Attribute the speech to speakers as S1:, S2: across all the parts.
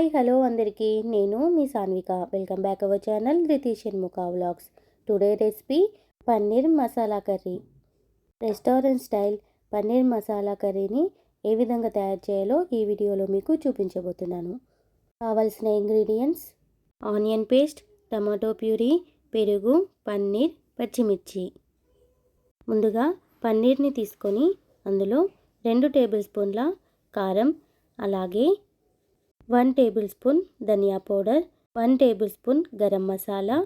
S1: Hi hello అందరికీ. నేను మీ Sanvika. Welcome back our channel Dhruti Shanmukha vlogs. Today recipe paneer masala curry. Restaurant style paneer masala కర్రీని ఏ విధంగా తయారు చేయాలో ఈ వీడియోలో మీకు చూపించబోతున్నాను. కావలసిన ingredients onion paste tomato puree పెరుగు పన్నీర్ పచ్చిమిర్చి. ముందుగా పన్నీర్ని తీసుకొని అందులో రెండు టేబుల్ స్పూన్ల కారం అలాగే వన్ టేబుల్ స్పూన్ ధనియా powder one tablespoon garam masala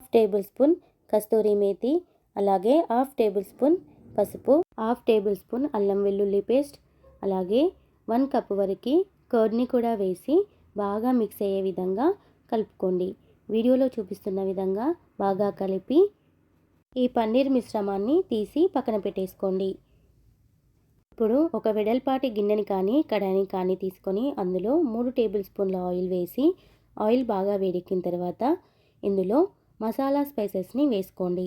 S1: half tablespoon kasuri methi అలాగే హాఫ్ టేబుల్ స్పూన్ పసుపు హాఫ్ టేబుల్ స్పూన్ అల్లం వెల్లుల్లి పేస్ట్ అలాగే వన్ కప్ వరకు కర్డ్ని కూడా వేసి బాగా మిక్స్ అయ్యే విధంగా కలుపుకోండి. వీడియోలో చూపిస్తున్న విధంగా బాగా కలిపి ఈ పన్నీర్ మిశ్రమాన్ని తీసి పక్కన పెట్టేసుకోండి. ఇప్పుడు ఒక వెడల్పాటి గిన్నెని కానీ కడాయిని కానీ తీసుకొని అందులో మూడు టేబుల్ స్పూన్ల ఆయిల్ వేసి ఆయిల్ బాగా వేడెక్కిన తర్వాత ఇందులో మసాలా స్పైసెస్ని వేసుకోండి.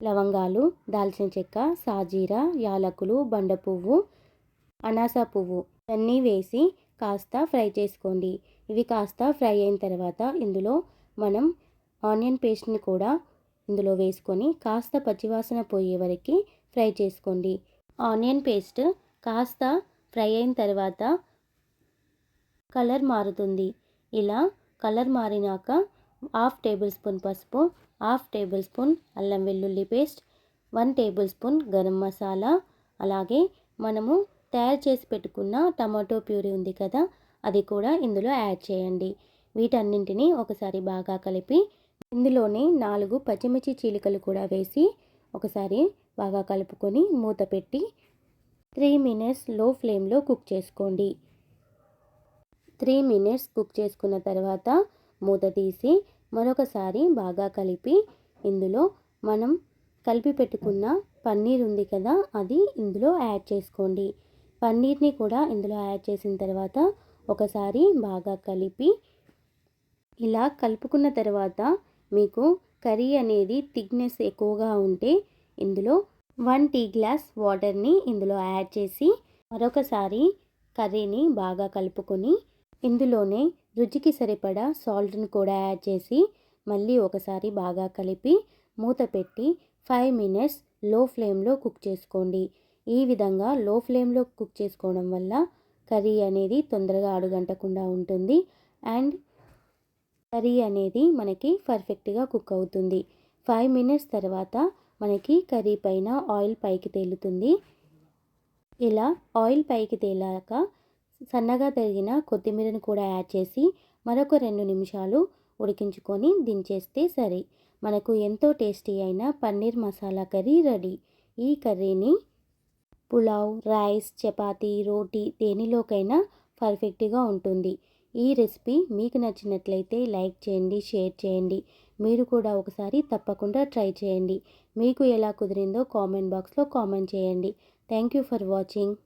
S1: లవంగాలు దాల్చిన చెక్క సాజీరా యాలకులు బండ పువ్వు అనాస పువ్వు అన్నీ వేసి కాస్త ఫ్రై చేసుకోండి. ఇవి కాస్త ఫ్రై అయిన తర్వాత ఇందులో మనం ఆనియన్ పేస్ట్ని కూడా ఇందులో వేసుకొని కాస్త పచ్చివాసన పోయే వరకు ఫ్రై చేసుకోండి. ఆనియన్ పేస్ట్ కాస్త ఫ్రై అయిన తర్వాత కలర్ మారుతుంది. ఇలా కలర్ మారినాక హాఫ్ టేబుల్ స్పూన్ పసుపు హాఫ్ టేబుల్ స్పూన్ అల్లం వెల్లుల్లి paste one tablespoon garam masala. అలాగే మనము తయారు చేసి పెట్టుకున్న టమాటో ప్యూరీ ఉంది కదా అది కూడా ఇందులో యాడ్ చేయండి. వీటన్నింటినీ ఒకసారి బాగా కలిపి ఇందులోనే నాలుగు పచ్చిమిర్చి చీలికలు కూడా వేసి ఒకసారి బాగా కలుపుకొని మూత పెట్టి త్రీ మినిట్స్లో ఫ్లేమ్లో కుక్ చేసుకోండి. త్రీ మినిట్స్ కుక్ చేసుకున్న తర్వాత మూత తీసి మరొకసారి బాగా కలిపి ఇందులో మనం కలిపి పెట్టుకున్న పన్నీర్ ఉంది కదా అది ఇందులో యాడ్ చేసుకోండి. పన్నీర్ని కూడా ఇందులో యాడ్ చేసిన తర్వాత ఒకసారి బాగా కలిపి ఇలా కలుపుకున్న తర్వాత మీకు కర్రీ అనేది థిక్నెస్ ఎక్కువగా ఉంటే ఇందులో వన్ టీ గ్లాస్ వాటర్ని ఇందులో యాడ్ చేసి మరొకసారి కర్రీని బాగా కలుపుకొని ఇందులోనే రుచికి సరిపడా సాల్ట్ని కూడా యాడ్ చేసి మళ్ళీ ఒకసారి బాగా కలిపి మూత పెట్టి ఫైవ్ మినిట్స్లో ఫ్లేమ్లో కుక్ చేసుకోండి. ఈ విధంగా లో ఫ్లేమ్లో కుక్ చేసుకోవడం వల్ల కర్రీ అనేది తొందరగా అడుగంటకుండా ఉంటుంది అండ్ కర్రీ అనేది మనకి పర్ఫెక్ట్గా కుక్ అవుతుంది. ఫైవ్ మినిట్స్ తర్వాత మనకి కర్రీ పైన ఆయిల్ పైకి తేలుతుంది. ఇలా ఆయిల్ పైకి తేలాక సన్నగా తరిగిన కొత్తిమీరను కూడా యాడ్ చేసి మరొక రెండు నిమిషాలు ఉడికించుకొని దించేస్తే సరే. మనకు ఎంతో టేస్టీ అయిన పన్నీర్ మసాలా కర్రీ రెడీ. ఈ కర్రీని పులావ్ రైస్ చపాతీ రోటీ దేనిలోకైనా పర్ఫెక్ట్గా ఉంటుంది. ఈ రెసిపీ మీకు నచ్చినట్లయితే లైక్ చేయండి షేర్ చేయండి. మీరు కూడా ఒకసారి తప్పకుండా ట్రై చేయండి. మీకు ఎలా కుదిరిందో కామెంట్ బాక్స్లో కామెంట్ చేయండి. Thank you for watching.